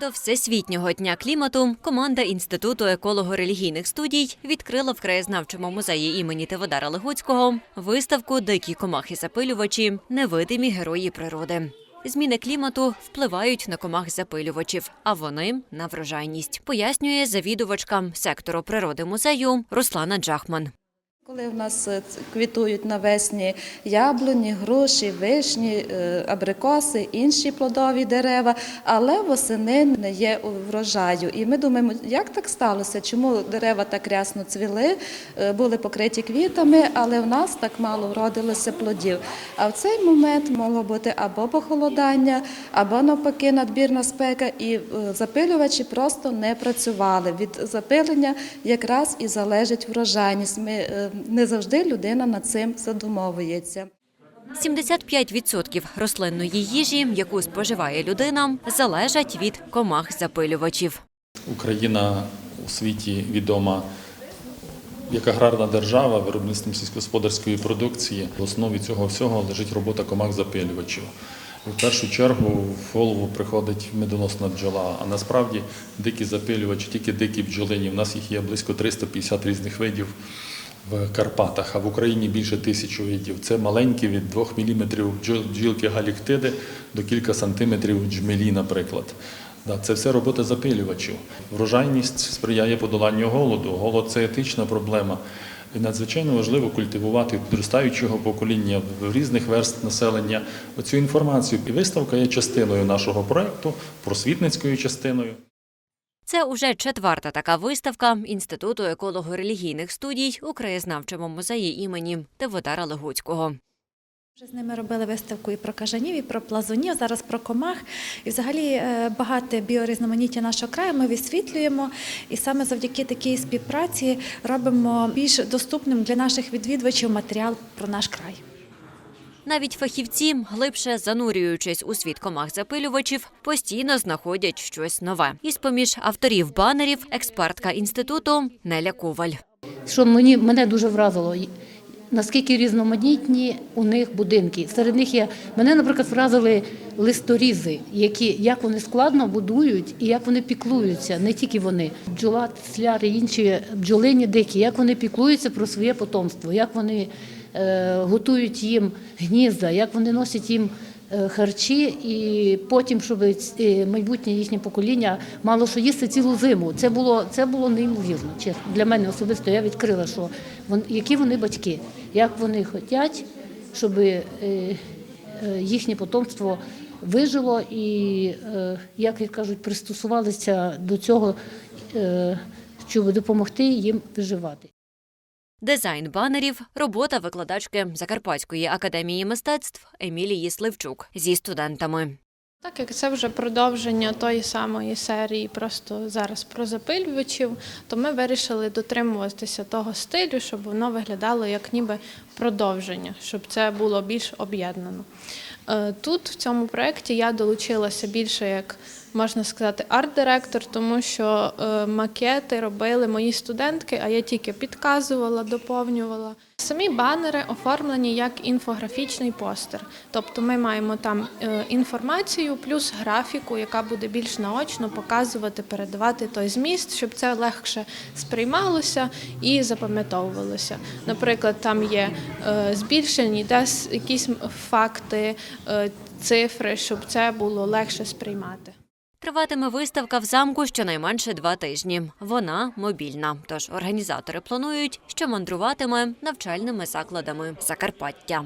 До Всесвітнього дня клімату команда Інституту еколого-релігійних студій відкрила в краєзнавчому музеї імені Теводара Легуцького виставку Дикі комахи-запилювачі невидимі герої природи. Зміни клімату впливають на комах-запилювачів, а вони на врожайність, пояснює завідувачка сектору природи музею Руслана Джахман. Коли в нас е, квітують навесні яблуні, груші, вишні, е, абрикоси, інші плодові дерева, але восени не є врожаю. І ми думаємо, як так сталося? Чому дерева так рясно цвіли, е, були покриті квітами, але в нас так мало вродилося плодів. А в цей момент могло бути або похолодання, або навпаки надбірна спека, і запилювачі просто не працювали. Від запилення якраз і залежить врожайність. Ми не завжди людина над цим задумовується. 75% рослинної їжі, яку споживає людина, залежать від комах-запилювачів. Україна у світі відома як аграрна держава виробництвом сільськогосподарської продукції. В основі цього всього лежить робота комах-запилювачів. В першу чергу в голову приходить медоносна бджола, а насправді дикі запилювачі, тільки дикі бджолині. У нас їх є близько 350 різних видів в Карпатах, а в Україні більше тисячі видів. Це маленькі від 2 мм бджілки галіктиди до кілька сантиметрів джмелі, наприклад. Це все робота запилювачів. Врожайність сприяє подоланню голоду. Голод це етична проблема. І надзвичайно важливо культивувати підростаючого покоління в різних верст населення оцю інформацію. І виставка є частиною нашого проекту, просвітницькою частиною. Це уже четверта така виставка Інституту еколого-релігійних студій у краєзнавчому музеї імені Теводара Легуцького. Вже з ними робили виставку і про кажанів, і про плазунів, зараз про комах. І взагалі е, багате біорізноманіття нашого краю ми висвітлюємо. І саме завдяки такій співпраці робимо більш доступним для наших відвідувачів матеріал про наш край. Навіть фахівці, глибше занурюючись у світ комах-запилювачів, постійно знаходять щось нове. Із поміж авторів банерів експертка інституту Неля Коваль. що мені мене дуже вразило. Наскільки різноманітні у них будинки. Серед них є мене, наприклад, вразили листорізи, які як вони складно будують і як вони піклуються. Не тільки вони, бджола, тисляри, інші бджолині дикі, як вони піклуються про своє потомство, як вони готують їм гнізда, як вони носять їм е, харчі, і потім, щоб е, майбутнє їхнє покоління мало що їсти цілу зиму. Це було, це було неймовірно. Чесно. Для мене особисто я відкрила, що вон, які вони батьки, як вони хочуть, щоб е, е, їхнє потомство вижило і, е, як кажуть, пристосувалися до цього, е, щоб допомогти їм виживати. Дизайн банерів робота викладачки Закарпатської академії мистецтв Емілії Сливчук зі студентами. Так як це вже продовження тої самої серії, просто зараз про запилювачів, то ми вирішили дотримуватися того стилю, щоб воно виглядало як ніби продовження, щоб це було більш об'єднано. Е, Тут в цьому проєкті я долучилася більше як можна сказати арт-директор, тому що е, макети робили мої студентки, а я тільки підказувала, доповнювала. Самі банери оформлені як інфографічний постер. Тобто ми маємо там е, інформацію плюс графіку, яка буде більш наочно показувати, передавати той зміст, щоб це легше сприймалося і запам'ятовувалося. Наприклад, там є збільшені десь якісь факти, е, цифри, щоб це було легше сприймати. Триватиме виставка в замку щонайменше два тижні. Вона мобільна. Тож організатори планують, що мандруватиме навчальними закладами Закарпаття.